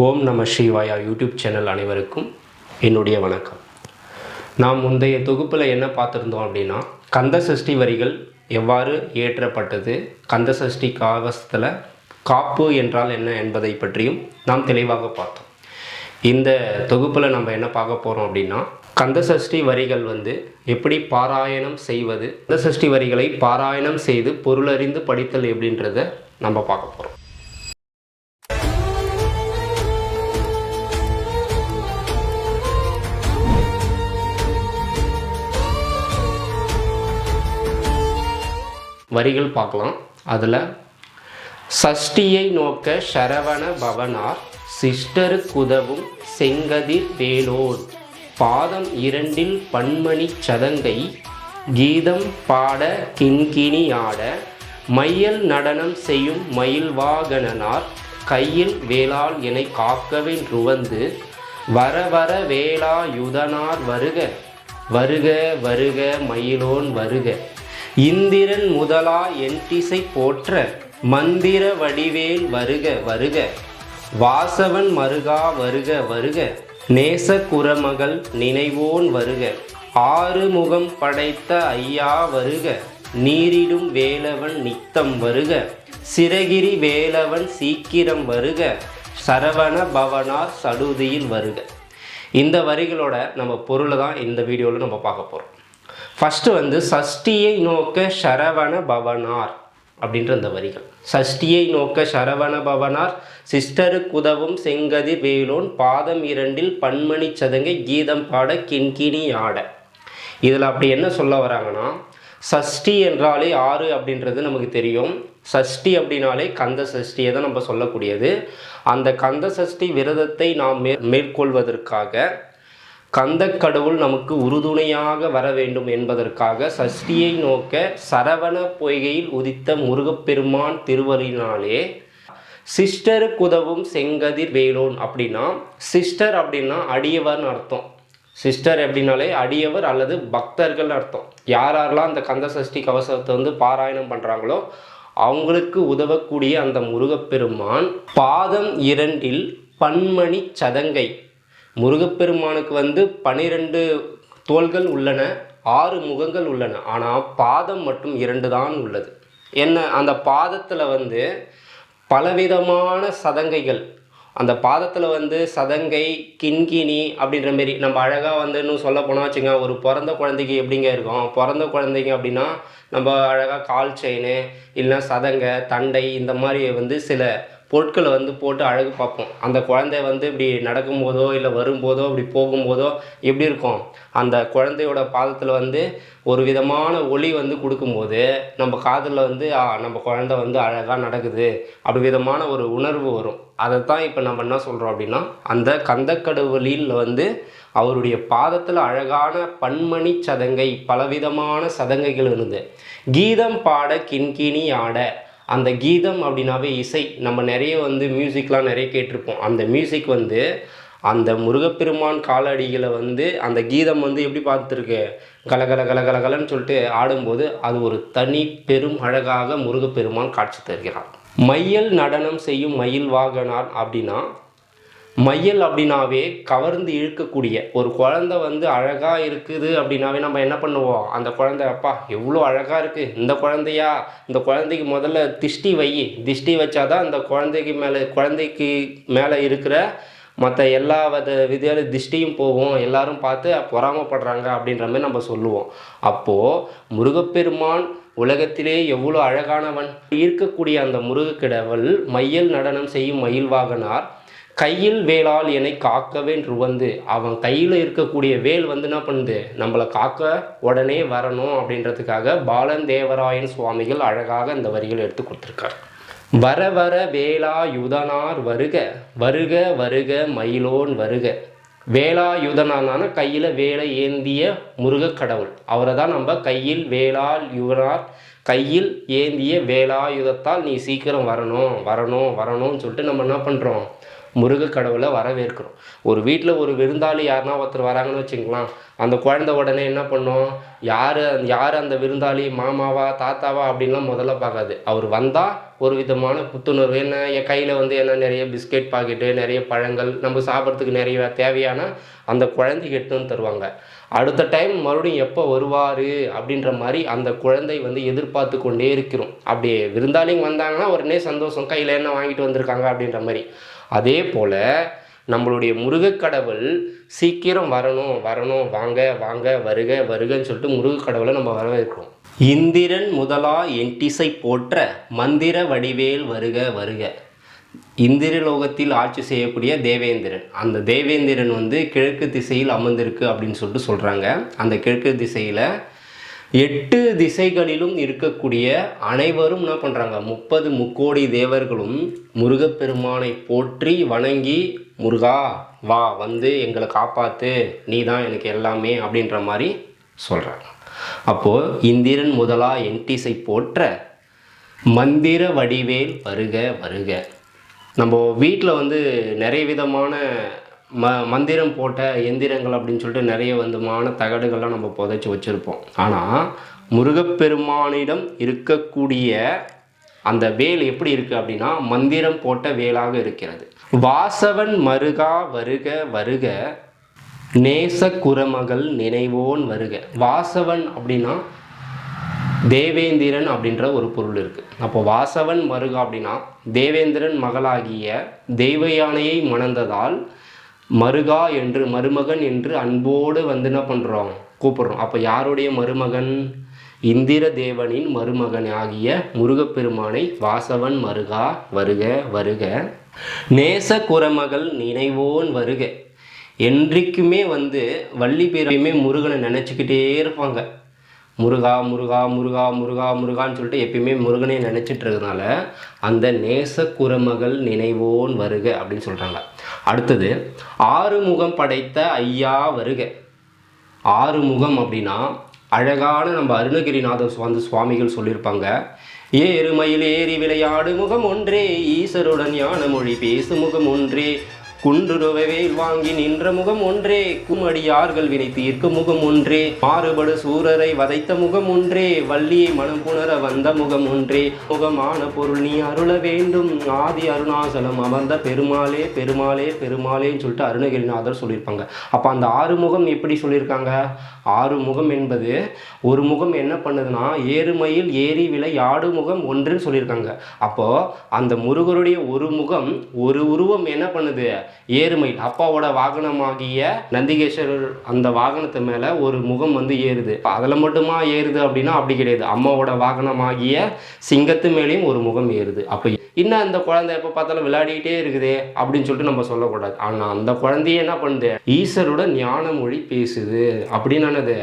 ஓம் நம ஸ்ரீவாயா YouTube channel அனைவருக்கும் என்னுடைய வணக்கம். நாம் முந்தைய தொகுப்பில் என்ன பார்த்துருந்தோம் அப்படின்னா கந்த சஷ்டி வரிகள் எவ்வாறு இயற்றப்பட்டது கந்த சஷ்டி காவசத்தில் காப்பு என்றால் என்ன என்பதை பற்றியும் நாம் தெளிவாக பார்த்தோம். இந்த தொகுப்பில் நம்ம என்ன பார்க்க போகிறோம் அப்படின்னா கந்த சஷ்டி வரிகள் வந்து எப்படி பாராயணம் செய்வது கந்த சஷ்டி வரிகளை பாராயணம் செய்து பொருளறிந்து படித்தல் எப்படின்றத நம்ம பார்க்க போகிறோம் வரிகள் பார்க்கலாம். அதில் சஷ்டியை நோக்க சரவண பவனார் சிஸ்டருக்குதவும் செங்கதிர் வேலோர். பாதம் இரண்டில் பன்மணி சதங்கை கீதம் பாட கிண்கிணி ஆட மையல் நடனம் செய்யும் மயில்வாகனனார் கையில் வேளால் எனை காக்கவென்றுவந்து வர வர வேளாயுதனார் வருக வருக வருக மயிலோன் வருக. இந்திரன் முதலா என்டிசை போற்ற மந்திர வடிவேல் வருக வருக. வாசவன் மருகா வருக வருக. நேச குரமகள் நினைவோன் வருக. ஆறுமுகம் படைத்த ஐயா வருக. நீரிடும் வேலவன் நித்தம் வருக. சிறகிரி வேலவன் சீக்கிரம் வருக. சரவண பவனார் சடுதியில் வருக. இந்த வரிகளோட நம்ம பொருளை தான் இந்த வீடியோவில் நம்ம பார்க்க போகிறோம் ஃபஸ்ட்டு வந்து சஷ்டியை நோக்க சரவண பவனார் அப்படின்ற அந்த வரிகள். சஷ்டியை நோக்க சரவண பவனார் சிஸ்டருக்கு உதவும் செங்கதிர் வேலோன் பாதம் இரண்டில் பன்மணி சதங்கை கீதம் பாட கிண்கிணி ஆட. இதில் அப்படி என்ன சொல்ல வராங்கன்னா சஷ்டி என்றாலே ஆறு அப்படின்றது நமக்கு தெரியும். சஷ்டி அப்படின்னாலே கந்த சஷ்டியை தான் நம்ம சொல்லக்கூடியது. அந்த கந்த சஷ்டி விரதத்தை நாம் மே மேற்கொள்வதற்காக கந்த கடவுள் நமக்கு உறுதுணையாக வர வேண்டும் என்பதற்காக சஷ்டியை நோக்க சரவண பொய்கையில் உதித்த முருகப்பெருமான் திருவருளினாலே சிஸ்டருக்கு உதவும் செங்கதிர் வேலோன் அப்படின்னா சிஸ்டர் அப்படின்னா அடியவர்னு அர்த்தம். சிஸ்டர் எப்படின்னாலே அடியவர் அல்லது பக்தர்கள் அர்த்தம். யார் யாரெல்லாம் அந்த கந்த சஷ்டி கவசத்தை வந்து பாராயணம் பண்ணுறாங்களோ அவங்களுக்கு உதவக்கூடிய அந்த முருகப்பெருமான் பாதம் இரண்டில் பன்மணி சதங்கை முருகப்பெருமானுக்கு வந்து பனிரெண்டு தோள்கள் உள்ளன ஆறு முகங்கள் உள்ளன. ஆனால் பாதம் மட்டும் இரண்டு தான் உள்ளது. என்ன அந்த பாதத்தில் வந்து பலவிதமான சதங்கைகள். அந்த பாதத்தில் வந்து சதங்கை கிண்கிணி அப்படின்ற மாரி நம்ம அழகாக வந்து இன்னும் சொல்ல போனால் வச்சுங்க ஒரு பிறந்த குழந்தைக்கு எப்படிங்க இருக்கும்? பிறந்த குழந்தைங்க அப்படின்னா நம்ம அழகாக கால் செயின் இல்லைன்னா சதங்கை தண்டை இந்த மாதிரி வந்து சில பொருட்களை வந்து போட்டு அழகு பார்ப்போம். அந்த குழந்தை வந்து இப்படி நடக்கும்போதோ இல்லை வரும்போதோ இப்படி போகும்போதோ எப்படி இருக்கும்? அந்த குழந்தையோட பாதத்தில் வந்து ஒரு விதமான ஒளி வந்து கொடுக்கும்போது நம்ம காதில் வந்து நம்ம குழந்தை வந்து அழகாக நடக்குது. அப்படி விதமான ஒரு உணர்வு வரும். அதை தான் இப்போ நம்ம என்ன சொல்கிறோம் அப்படின்னா அந்த கந்தக்கடவுளில் வந்து அவருடைய பாதத்தில் அழகான பன்மணி சதங்கை பலவிதமான சதங்கைகள் இருந்தது. கீதம் பாட கிண்கிணி ஆட அந்த கீதம் அப்படின்னாவே இசை. நம்ம நிறைய வந்து மியூசிக்லாம் நிறைய கேட்டிருப்போம். அந்த மியூசிக் வந்து அந்த முருகப்பெருமான் காலடிகளை வந்து அந்த கீதம் வந்து எப்படி பார்த்துருக்கு? கலகல கலகலகலன்னு சொல்லிட்டு ஆடும்போது அது ஒரு தனி பெரும் அழகாக முருகப்பெருமான் காட்சி தருகிறான் மயில் நடனம் செய்யும் மயில் வாகனார் அப்படின்னா மையல் அப்படின்னாவே கவர்ந்து இழுக்கக்கூடிய. ஒரு குழந்தை வந்து அழகாக இருக்குது அப்படின்னாவே நம்ம என்ன பண்ணுவோம்? அந்த குழந்தை அப்பா எவ்வளோ அழகாக இருக்குது இந்த குழந்தையா? இந்த குழந்தைக்கு முதல்ல திஷ்டி வை. திஷ்டி வச்சாதான் அந்த குழந்தைக்கு மேலே குழந்தைக்கு மேலே இருக்கிற மற்ற எல்லா வித விதியால திஷ்டியும் போகும். எல்லாரும் பார்த்து பொறாமப்படுறாங்க அப்படின்ற மாதிரி நம்ம சொல்லுவோம். அப்போது முருகப்பெருமான் உலகத்திலே எவ்வளோ அழகானவன். இருக்கக்கூடிய அந்த முருகக்கிடவள் மையல் நடனம் செய்யும் மயில்வாகனார் கையில் வேலால் என்னை காக்கவே ருவந்து அவன் கையில் இருக்கக்கூடிய வேல் வந்து என்ன பண்ணுது? நம்மளை காக்க உடனே வரணும் அப்படின்றதுக்காக பாலன் தேவராயன் சுவாமிகள் அழகாக இந்த வரிகள் எடுத்து கொடுத்துருக்கார். வர வர வேலாயுதனார் வருக வருக வருக மயிலோன் வருக. வேலாயுதனான கையில் வேலை ஏந்திய முருகக் கடவுள். அவரை தான் நம்ம கையில் வேலால் யுவனார் கையில் ஏந்திய வேலாயுதத்தால் நீ சீக்கிரம் வரணும் வரணும் வரணும்னு சொல்லிட்டு நம்ம என்ன பண்ணுறோம் முருக கடவுளை வரவேற்கிறோம். ஒரு வீட்டில் ஒரு விருந்தாளி யாருனா ஒருத்தர் வராங்கன்னு வச்சுக்கலாம் அந்த குழந்தை உடனே என்ன பண்ணும்? யார் யார் அந்த விருந்தாளி? மாமாவா தாத்தாவா? அப்படின்லாம் முதல்ல பார்க்காது. அவர் வந்தால் ஒரு விதமான புத்துணர்வு. என்ன என் கையில் வந்து என்ன நிறைய பிஸ்கெட் பாக்கெட்டு நிறைய பழங்கள் நம்ம சாப்பிட்றதுக்கு நிறைய தேவையான அந்த குழந்தைக்கு எடுத்துன்னு தருவாங்க. அடுத்த டைம் மறுபடியும் எப்போ வருவார் அப்படின்ற மாதிரி அந்த குழந்தை வந்து எதிர்பார்த்து கொண்டே இருக்கிறோம். அப்படியே விருந்தாளிங்க வந்தாங்கன்னா உடனே சந்தோஷம். கையில் என்ன வாங்கிட்டு வந்திருக்காங்க அப்படின்ற மாதிரி. அதே போல் நம்மளுடைய முருகக்கடவுள் சீக்கிரம் வரணும் வரணும் வாங்க வாங்க வருக வருகன்னு சொல்லிட்டு முருகக்கடவுளை நம்ம வரவேற்கிறோம். இந்திரன் முதலா என்டிசை போற்ற மந்திர வடிவேல் வருக வருக. இந்திரலோகத்தில் ஆட்சி செய்யக்கூடிய தேவேந்திரன். அந்த தேவேந்திரன் வந்து கிழக்கு திசையில் அமர்ந்திருக்கு அப்படின்னு சொல்லிட்டு சொல்கிறாங்க அந்த கிழக்கு திசையில் எட்டு திசைகளிலும் இருக்கக்கூடிய அனைவரும் என்ன பண்ணுறாங்க முப்பது முக்கோடி தேவர்களும் முருகப்பெருமானை போற்றி வணங்கி முருகா வா வந்து எங்களை காப்பாற்று நீ தான் எனக்கு எல்லாமே அப்படின்ற மாதிரி சொல்கிறாங்க அப்போது இந்திரன் முதலா என்டிசை போற்ற மந்திர வடிவேல் வருக வருக. நம்ம வீட்டில் வந்து நிறைய விதமான ம மந்திரம் போட்ட எந்திரங்கள் அப்படின்னு சொல்லிட்டு நிறைய விதமான தகடுகள்லாம் நம்ம புதைச்சி வச்சுருப்போம். ஆனால் முருகப்பெருமானிடம் இருக்கக்கூடிய அந்த வேல் எப்படி இருக்குது அப்படின்னா மந்திரம் போட்ட வேலாக இருக்கிறது. வாசவன் மருகா வருக வருக நேச குரமகள் நினைவோன் வருக. வாசவன் அப்படின்னா தேவேந்திரன் அப்படின்ற ஒரு பொருள் இருக்குது அப்போ வாசவன் மருகா அப்படின்னா தேவேந்திரன் மகளாகிய தெய்வயானையை மணந்ததால் மருகா என்று மருமகன் என்று அன்போடு வந்து என்ன பண்ணுறோம் கூப்பிடுறோம். அப்போ யாருடைய மருமகன்? இந்திர தேவனின் மருமகன் ஆகிய முருகப்பெருமானை வாசவன் மருகா வருக வருக. நேச குரமகள் நினைவோன் வருக. என்றைக்குமே வந்து வள்ளி பேரையுமே முருகனை நினச்சிக்கிட்டே இருப்பாங்க. முருகா முருகா முருகா முருகா முருகான்னு சொல்லிட்டு எப்பயுமே முருகனை நினச்சிட்டு இருக்கிறதுனால அந்த நேச குரமகள் நினைவோன் வருக அப்படின்னு சொல்கிறாங்க அடுத்தது ஆறுமுகம் படைத்த ஐயா வருக. ஆறுமுகம் அப்படின்னா அழகான நம்ம அருணகிரிநாதர் வந்து சுவாமிகள் சொல்லியிருப்பாங்க ஏறுமயில் ஏறி விளையாடு முகம் ஒன்றே ஈஸ்வருடன் ஞான மொழி பேசு முகம் ஒன்றே குண்டுருவேல் வாங்கி நின்ற முகம் ஒன்றே குமடியார்கள் வினை தீர்க்கும் முகம் ஒன்றே மாறுபடு சூரரை வதைத்த முகம் ஒன்றே வள்ளியை மனம் புணர வந்த முகம் ஒன்றே. முகமான பொருள் நீ அருள வேண்டும் ஆதி அருணாசலம் அமர்ந்த பெருமாளே பெருமாளே பெருமாளேன்னு சொல்லிட்டு அருணகிரிநாதர் சொல்லியிருப்பாங்க. அப்போ அந்த ஆறு முகம் எப்படி சொல்லியிருக்காங்க? ஆறு முகம் என்பது ஒரு முகம் என்ன பண்ணுதுன்னா ஏறுமையில் ஏறி விலை ஆடு முகம் ஒன்றுன்னு சொல்லியிருக்காங்க. அப்போ அந்த முருகருடைய ஒரு முகம் ஒரு உருவம் என்ன பண்ணுது? ஏறுமயில். அப்பாவோட வாகனமாகிய நந்திகேஸ்வரர் அந்த வாகனத்து மேலே ஒரு முகம் வந்து ஏறுது. அதில் மட்டுமா ஏறுது அப்படின்னா அப்படி கிடையாது. அம்மாவோட வாகனமாகிய சிங்கத்து மேலேயும் ஒரு முகம் ஏறுது. அப்போ இன்னும் அந்த குழந்தை எப்போ பார்த்தாலும் விளையாடிக்கிட்டே இருக்குதே அப்படின்னு சொல்லிட்டு நம்ம சொல்லக்கூடாது. ஆனால் அந்த குழந்தைய என்ன பண்ணுது? ஈஸ்வரோட ஞான மொழி பேசுது. அப்படின்னு என்னது?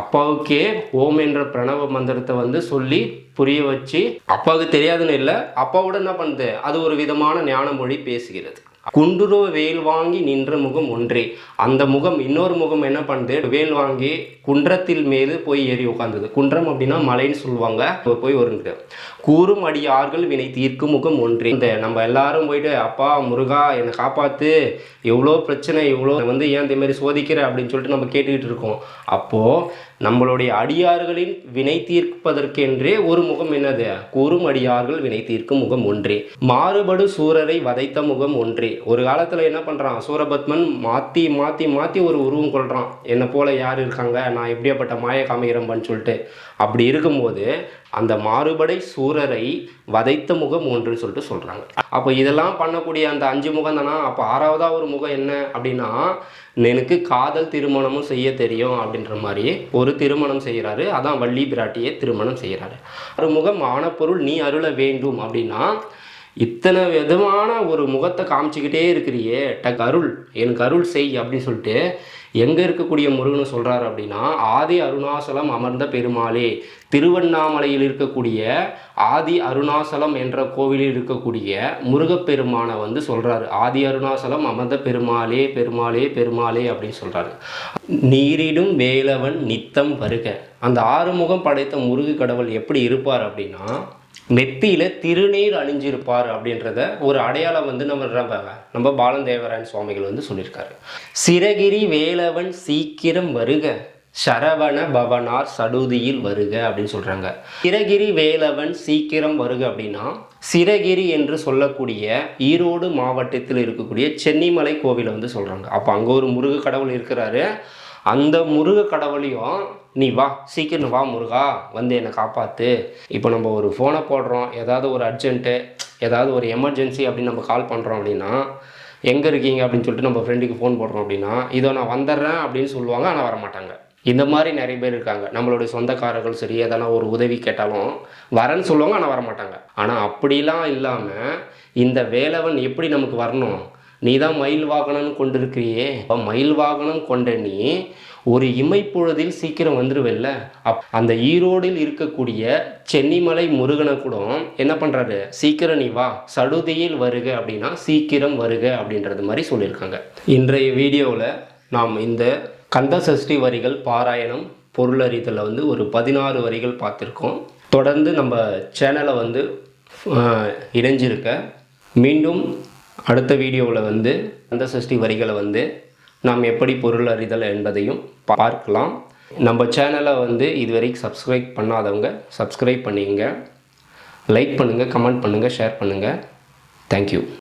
அப்பாவுக்கே ஓம் என்ற பிரணவ மந்திரத்தை வந்து சொல்லி புரிய வச்சு அப்பாவுக்கு தெரியாதுன்னு இல்லை அப்பாவோட என்ன பண்ணுது? அது ஒரு விதமான ஞான மொழி பேசுகிறது. குண்டுருவ வேல் வாங்கி நின்ற முகம் ஒன்றே. அந்த முகம் இன்னொரு முகம் என்ன பண்ணுது? வேல் வாங்கி குன்றத்தில் மேலே போய் ஏறி உட்காந்தது குன்றம் அப்படின்னா மலைன்னு சொல்லுவாங்க. போய் வருங்க கூறும் அடியார்கள் வினை தீர்க்கும் முகம் ஒன்றே. இந்த நம்ம எல்லாரும் போயிட்டு அப்பா முருகா என்னை காப்பாத்து. எவ்வளோ பிரச்சனை இவ்வளோ வந்து ஏன் இந்த மாதிரி சோதிக்கிற? அப்படின்னு சொல்லிட்டு நம்ம கேட்டுக்கிட்டு இருக்கோம். அப்போது நம்மளுடைய அடியார்களின் வினை தீர்ப்பதற்கென்றே ஒரு முகம் என்னது? கூறும் அடியார்கள் வினை தீர்க்கும் முகம் ஒன்றே. மாறுபடு சூரரை வதைத்த முகம் ஒன்றே. ஒரு காலத்தில் என்ன பண்ணுறான் சூரபத்மன் மாற்றி மாற்றி மாற்றி ஒரு உருவம் கொள்கிறான் என்னை போல் யார் இருக்காங்க? நான் எப்படியாப்பட்ட மாய காமிக்கிறம்பான்னு சொல்லிட்டு. அப்படி இருக்கும்போது அந்த மாறுபடை சூரரை வதைத்த முகம் ஒன்றுன்னு சொல்லிட்டு சொல்கிறாங்க அப்போ இதெல்லாம் பண்ணக்கூடிய அந்த அஞ்சு முகம் தானா? அப்போ ஆறாவதாக ஒரு முகம் என்ன அப்படின்னா எனக்கு காதல் திருமணமும் செய்ய தெரியும் அப்படின்ற மாதிரி ஒரு திருமணம் செய்கிறாரு அதான் வள்ளி பிராட்டியை திருமணம் செய்கிறாரு ஒரு முகம் ஆன பொருள் நீ அருள வேண்டும் அப்படின்னா இத்தனை விதமான ஒரு முகத்தை காமிச்சிக்கிட்டே இருக்கிறியே டக் அருள் எனக்கு அருள் செய் அப்படின்னு சொல்லிட்டு எங்கே இருக்கக்கூடிய முருகன் சொல்கிறாரு அப்படின்னா ஆதி அருணாசலம் அமர்ந்த பெருமாளே திருவண்ணாமலையில் இருக்கக்கூடிய ஆதி அருணாசலம் என்ற கோவிலில் இருக்கக்கூடிய முருகப்பெருமானை வந்து சொல்கிறாரு ஆதி அருணாசலம் அமர்ந்த பெருமாளே பெருமாளே பெருமாளே அப்படின்னு சொல்கிறாரு நீரிடும் வேலவன் நித்தம் வருக. அந்த ஆறுமுகம் படைத்த முருகு கடவுள் எப்படி இருப்பார் அப்படின்னா நெத்தியில் திருநீர் அணிஞ்சிருப்பார் அப்படின்றத ஒரு அடையாளம் வந்து நம்ம நம்ம பாலந்தேவராயன் சுவாமிகள் வந்து சொல்லியிருக்காரு. சிரகிரி வேலவன் சீக்கிரம் வருக சரவண பவனார் சடுதியில் வருக அப்படின்னு சொல்கிறாங்க சிரகிரி வேலவன் சீக்கிரம் வருக அப்படின்னா சிரகிரி என்று சொல்லக்கூடிய ஈரோடு மாவட்டத்தில் இருக்கக்கூடிய சென்னிமலை கோவிலை வந்து சொல்கிறாங்க அப்போ அங்கே ஒரு முருக கடவுள் இருக்கிறாரு. அந்த முருக கடவுளையும் நீ வா சீக்கிரம் வா முருகா வந்து என்னை காப்பாற்று இப்போ நம்ம ஒரு ஃபோனை போடுறோம் ஏதாவது ஒரு அர்ஜென்ட்டு ஏதாவது ஒரு எமர்ஜென்சி அப்படின்னு நம்ம கால் பண்ணுறோம் அப்படின்னா எங்கே இருக்கீங்க அப்படின்னு சொல்லிட்டு நம்ம ஃப்ரெண்டுக்கு ஃபோன் போடுறோம் அப்படின்னா இதோ நான் வந்துடுறேன் அப்படின்னு சொல்லுவாங்க ஆனால் வரமாட்டாங்க. இந்த மாதிரி நிறைய பேர் இருக்காங்க. நம்மளுடைய சொந்தக்காரர்கள் சரி எதனா ஒரு உதவி கேட்டாலும் வரேன்னு சொல்லுவாங்க ஆனால் வரமாட்டாங்க. ஆனால் அப்படிலாம் இல்லாமல் இந்த வேலவன் எப்படி நமக்கு வரணும்? நீ தான் மயில் வாகனம் கொண்டிருக்கிறியே. இப்போ மயில் வாகனம் கொண்ட நீ ஒரு இமைப்பொழுதில் சீக்கிரம் வந்துருவல்ல. அப் அந்த ஈரோடில் இருக்கக்கூடிய சென்னிமலை முருகனை கூட என்ன பண்ணுறாரு சீக்கிரம் நீ வா. சடுதியில் வருக அப்படின்னா சீக்கிரம் வருக அப்படின்றது மாதிரி சொல்லியிருக்காங்க. இன்றைய வீடியோவில் நாம் இந்த கந்த சஷ்டி வரிகள் பாராயணம் பொருளறிதலில் வந்து ஒரு பதினாறு வரிகள் பார்த்துருக்கோம். தொடர்ந்து நம்ம சேனலை வந்து இணைஞ்சிருக்க. மீண்டும் அடுத்த வீடியோவில் வந்து அந்த சஷ்டி வரிகளை வந்து நாம் எப்படி பொருள் அறிதல் என்பதையும் பார்க்கலாம். நம்ம சேனலை வந்து இதுவரைக்கும் சப்ஸ்கிரைப் பண்ணாதவங்க சப்ஸ்கிரைப் பண்ணிங்க லைக் பண்ணுங்கள் கமெண்ட் பண்ணுங்கள் ஷேர் பண்ணுங்கள் தேங்க்யூ